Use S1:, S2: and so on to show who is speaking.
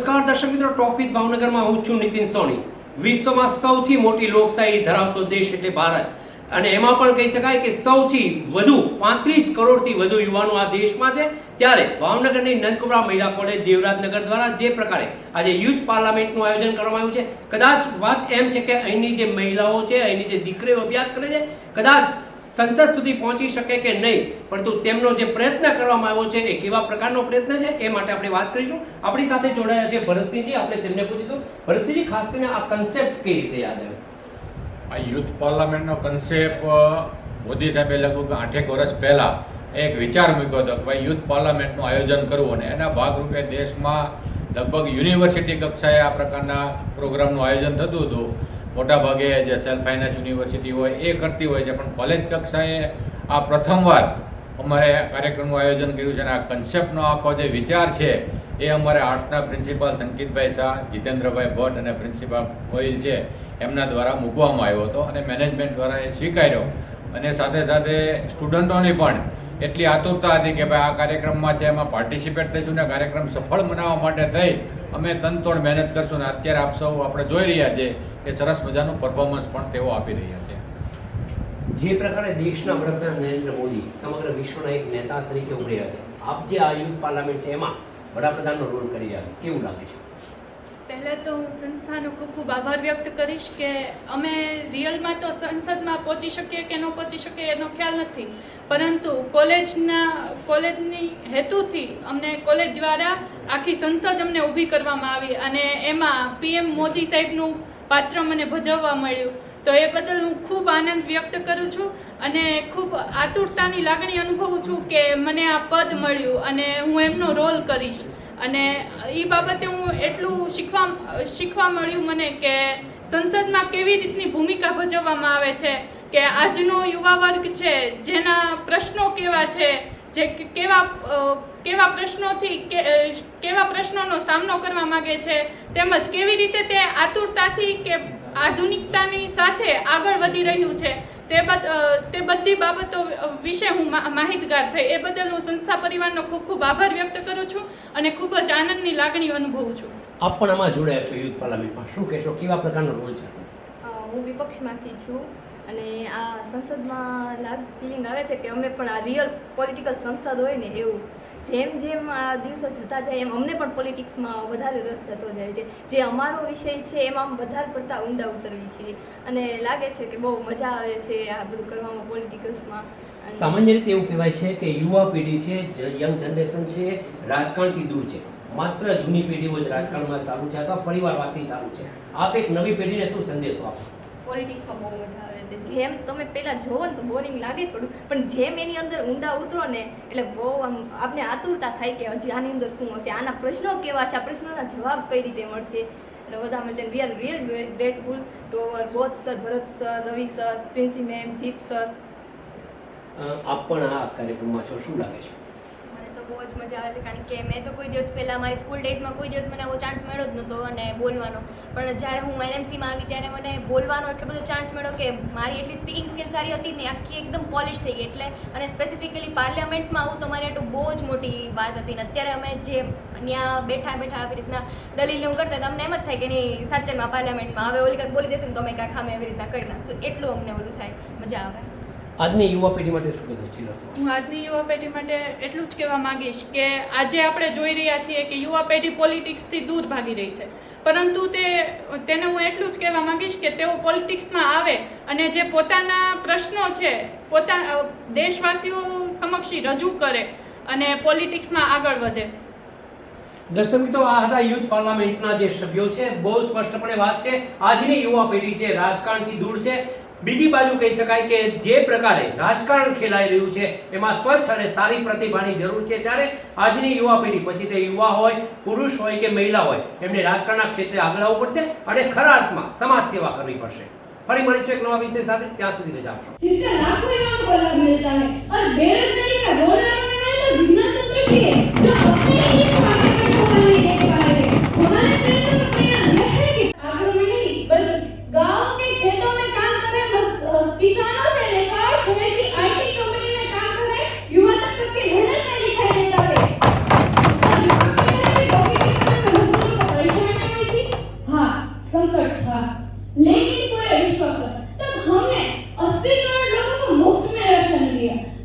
S1: નમસ્કાર દર્શક મિત્રો ટોપિક ભાવનગરમાં હું છું નીતિન સોની. વિશ્વમાં સૌથી મોટી લોકશાહી ધરાવતો દેશ એટલે ભારત. અને એમાં પણ કહી શકાય કે સૌથી વધુ, પાંત્રીસ કરોડથી વધુ યુવાનો આ દેશમાં છે. ત્યારે ભાવનગરની નંદકુમરા મહિલા કોલેજ દેવરાજનગર દ્વારા જે પ્રકારે આજે યુથ પાર્લામેન્ટનું આયોજન કરવામાં આવ્યું છે, કદાચ વાત એમ છે કે અહીંની જે મહિલાઓ છે, અહીંની જે દીકરીઓ અભ્યાસ કરે છે, કદાચ સંસદ સુધી પહોંચી શકે કે નહીં? પરંતુ તેમનો જે પ્રયત્ન કરવામાં આવ્યો છે, એ કેવા પ્રકારનો પ્રયત્ન છે, એ માટે આપણે વાત કરીશું. આપણી સાથે જોડાયા છે ભરતસિંહજી, આપણે તેમને પૂછીશું. ભરતસિંહજી, ખાસ કરીને આ કન્સેપ્ટ કઈ રીતે યાદ આવ્યો?
S2: આ યુથ પાર્લામેન્ટનો કન્સેપ્ટ મોદી સાહેબે લગભગ આઠેક વર્ષ પહેલાં એક વિચાર મૂક્યો હતો કે ભાઈ યુથ પાર્લામેન્ટનું આયોજન કરવું અને એના ભાગરૂપે દેશમાં લગભગ યુનિવર્સિટી કક્ષાએ આ પ્રકારના પ્રોગ્રામનું આયોજન થતું હતું. મોટાભાગે જે સેલ્ફ ફાઇનાન્સ યુનિવર્સિટી હોય, એ કરતી હોય છે. પણ કોલેજ કક્ષાએ આ પ્રથમવાર અમારે કાર્યક્રમનું આયોજન કર્યું છે અને આ કન્સેપ્ટનો આખો જે વિચાર છે, એ અમારે આર્ટ્સના પ્રિન્સિપાલ સંકિતભાઈ શાહ, જીતેન્દ્રભાઈ ભટ્ટ અને પ્રિન્સિપાલ ગોહિલ છે, એમના દ્વારા મૂકવામાં આવ્યો હતો અને મેનેજમેન્ટ દ્વારા એ સ્વીકાર્યો. અને સાથે સાથે સ્ટુડન્ટોની પણ એટલી આતુરતા હતી કે ભાઈ આ કાર્યક્રમમાં છે, એમાં પાર્ટિસિપેટ થઈશું ને કાર્યક્રમ સફળ બનાવવા માટે થઈ અમે તનતોડ મહેનત કરશું અને અત્યારે આપ સૌ આપણે જોઈ રહ્યા છે કે સરસ મજાનું પરફોર્મન્સ પણ તેઓ આપી રહ્યા છે.
S1: જે પ્રકારે દેશના વડાપ્રધાન નરેન્દ્ર મોદી સમગ્ર વિશ્વના એક નેતા તરીકે ઉભર્યા છે, આપ જે આ યુથ પાર્લામેન્ટ છે એમાં વડાપ્રધાનનો રોલ કરી રહ્યા કેવું લાગે છે?
S3: પહેલાં તો હું સંસ્થાનો ખૂબ ખૂબ આભાર વ્યક્ત કરીશ કે અમે રિયલમાં તો સંસદમાં પહોંચી શકીએ કે ન પહોંચી શકીએ એનો ખ્યાલ નથી. પરંતુ કોલેજના, કોલેજની હેતુથી અમને કોલેજ દ્વારા આખી સંસદ અમને ઊભી કરવામાં આવી અને એમાં પીએમ મોદી સાહેબનું પાત્ર મને ભજવવા મળ્યું. તો એ બદલ હું ખૂબ આનંદ વ્યક્ત કરું છું અને ખૂબ આતુરતાની લાગણી અનુભવું છું કે મને આ પદ મળ્યું અને હું એમનો રોલ કરીશ. અને એ બાબતે હું એટલું શીખવા શીખવા મળ્યું મને કે સંસદમાં કેવી રીતની ભૂમિકા ભજવવામાં આવે છે, કે આજનો યુવા વર્ગ છે, જેના પ્રશ્નો કેવા છે, જે કેવા કેવા પ્રશ્નોથી કેવા પ્રશ્નોનો સામનો કરવા માગે છે, તેમજ કેવી રીતે તે આતુરતાથી કે આધુનિકતાની સાથે આગળ વધી રહ્યું છે તે તે બધી બાબતો વિશે હું મા- માહિતગાર થઈ. એ બદલ હું સંસ્થા પરિવારનો ખૂબ ખૂબ આભાર વ્યક્ત કરું છું અને ખૂબ જ આનંદની લાગણી અનુભવું છું.
S1: આપ પણ આમાં જોડાયા છો યુથ પાર્લામેન્ટમાં શું કહેશો? કેવા પ્રકારનો રોલ છે
S4: હું વિપક્ષમાંથી છું અને આ સંસદમાં લાગ ફિલિંગ આવે છે કે અમે પણ આ રિયલ પોલિટિકલ સંસદ હોય ને એવું જેમ જેમ આ દિવસો જતા જાય, એમ અમને પણ પોલિટિક્સમાં વધારે રસ જતો જાય છે. જે અમારો વિષય છે, એમાં વધારે પડતા ઊંડા ઉતરવી છીએ અને લાગે છે કે બહુ મજા આવે છે આ બધું કરવામાં પોલિટિકલ્સમાં.
S1: સામાન્ય રીતે એવું કહેવાય છે કે યુવા પેઢી છે યંગ જનરેશન છે, રાજકારણથી દૂર છે. માત્ર જૂની પેઢીઓ જ રાજકારણમાં ચાલુ છે અથવા પરિવારવાદથી ચાલુ છે. આપ એક નવી પેઢીને શું સંદેશો આપો?
S4: પોલિટિક્સમાં બહુ મજા આવે છે. જેમ તમે પહેલાં જોવો ને તો બોરિંગ લાગે થોડું, પણ જેમ એની અંદર ઊંડા ઉતરો ને, એટલે બહુ આમ આપણે આતુરતા થાય કે હજી આની અંદર શું હશે? આના પ્રશ્નો કેવા છે? આ પ્રશ્નોના જવાબ કઈ રીતે મળશે? એટલે બધા મજા we are real grateful to our both sir Bharat sir Ravi sir princy ma'am Jeet
S1: sir આપ પણ આ કાર્યક્રમમાં છો? શું લાગે છે?
S5: બહુ જ મજા આવે છે. કારણ કે મેં તો કોઈ દિવસ પહેલાં મારી સ્કૂલ ડેઝમાં કોઈ દિવસ મને આવો ચાન્સ મળ્યો જ નહોતો અને બોલવાનો. પણ જ્યારે હું એનએમસીમાં આવી ત્યારે મને બોલવાનો એટલો બધો ચાન્સ મળ્યો કે મારી એટલી સ્પીકિંગ સ્કિલ સારી હતી ને આખી એકદમ પોલિશ થઈ ગઈ. એટલે અને સ્પેસિફિકલી પાર્લામેન્ટમાં આવું તો મારી એટલું બહુ જ મોટી વાત હતી. ને અત્યારે અમે જે ત્યાં બેઠા બેઠા આવી રીતના દલીલ હું કરતા હતા, અમને એમ જ થાય કે નહીં સાચનમાં પાર્લામેન્ટમાં હવે ઓલી કાંઈક બોલી દેશે ને તો અમે કાંઈક એવી રીતના કરી નાખશું. એટલું અમને ઓલું થાય મજા આવે.
S1: આજની યુવા પેઢી માટે શું કહેવા છે
S3: હું આજની યુવા પેઢી માટે એટલું જ કહેવા માંગીશ કે આજે આપણે જોઈ રહ્યા છીએ કે યુવા પેઢી પોલિટિક્સથી દૂર ભાગી રહી છે. પરંતુ તે તેને હું એટલું જ કહેવા માંગીશ કે તેઓ પોલિટિક્સમાં આવે અને જે પોતાના પ્રશ્નો છે પોતા દેશવાસીઓ સમક્ષ રજૂ કરે અને પોલિટિક્સમાં આગળ વધે.
S1: દર્શક મિત્રો આ હતા યુથ પાર્લામેન્ટના જે સભ્યો છે બહુ સ્પષ્ટપણે વાત છે. આજની યુવા પેઢી છે રાજકારણથી દૂર છે. બીજી બાજુ કહી શકાય કે જે પ્રકારે રાજકારણ ખેલાઈ રહ્યું છે એમાં સ્વચ્છ અને સારી પ્રતિભાની જરૂર છે ત્યારે આજની યુવા પેઢી પછી તે યુવા હોય પુરુષ હોય કે મહિલા હોય એમને રાજકારણના ક્ષેત્રે આગળ આવવું પડશે અને ખરા અર્થમાં સમાજ સેવા કરવી પડશે ફરી મળીશું એક નવા વિષય સાથે ત્યાં સુધી રજા આપશો
S6: जिसका लाखों युवाओं को लाभ मिलता है और बेरोजगारी का रोल लगाने वाले तो बिना संतोषी है जो अपने ही इस लिए